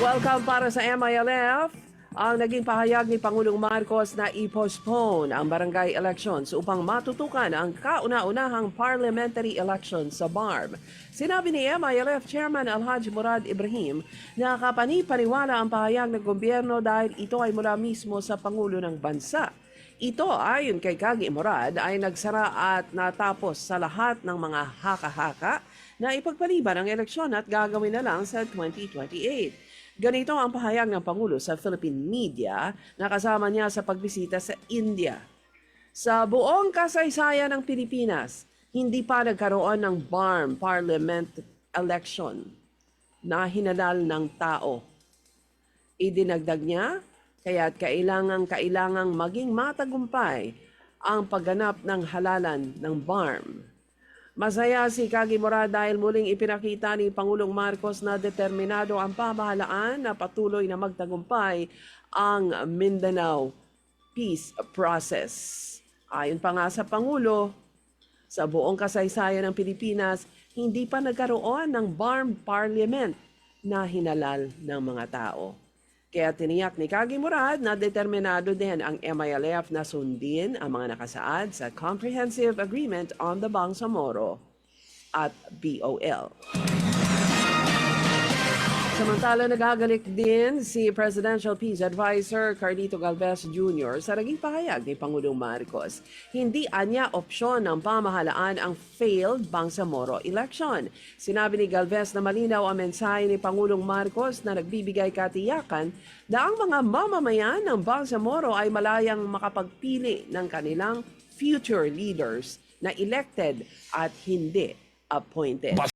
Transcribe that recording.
Welcome para sa MILF. Ang naging pahayag ni Pangulong Marcos na i-postpone ang barangay elections upang matutukan ang kauna-unahang parliamentary elections sa BARM. Sinabi ni MILF Chairman Alhaj Murad Ibrahim na kapani-paniwala ang pahayag ng gobyerno dahil ito ay mula mismo sa Pangulo ng Bansa. Ito ayon kay Kagi Murad ay nagsara at natapos sa lahat ng mga haka-haka na ipagpaliban ang eleksyon at gagawin na lang sa 2028. Ganito ang pahayag ng Pangulo sa Philippine media na kasama niya sa pagbisita sa India. Sa buong kasaysayan ng Pilipinas, hindi pa nagkaroon ng BARM Parliament election na hinalal ng tao. Idinagdag niya, kaya't kailangang kailangang maging matagumpay ang pagganap ng halalan ng BARM. Masaya si Kagi Mora dahil muling ipinakita ni Pangulong Marcos na determinado ang pamahalaan na patuloy na magtagumpay ang Mindanao peace process. Ayon pa nga sa Pangulo, sa buong kasaysayan ng Pilipinas, hindi pa nagkaroon ng BARM Parliament na hinalal ng mga tao. Kaya tiniyak ni Kagi Murad na determinado din ang MILF na sundin ang mga nakasaad sa Comprehensive Agreement on the Bangsamoro at BOL. Samantala, nagagalik din si Presidential Peace Advisor Carlito Galvez Jr. sa naging pahayag ni Pangulong Marcos. Hindi anya opsyon ng pamahalaan ang failed Bangsamoro election. Sinabi ni Galvez na malinaw ang mensahe ni Pangulong Marcos na nagbibigay katiyakan na ang mga mamamayan ng Bangsamoro ay malayang makapagpili ng kanilang future leaders na elected at hindi appointed.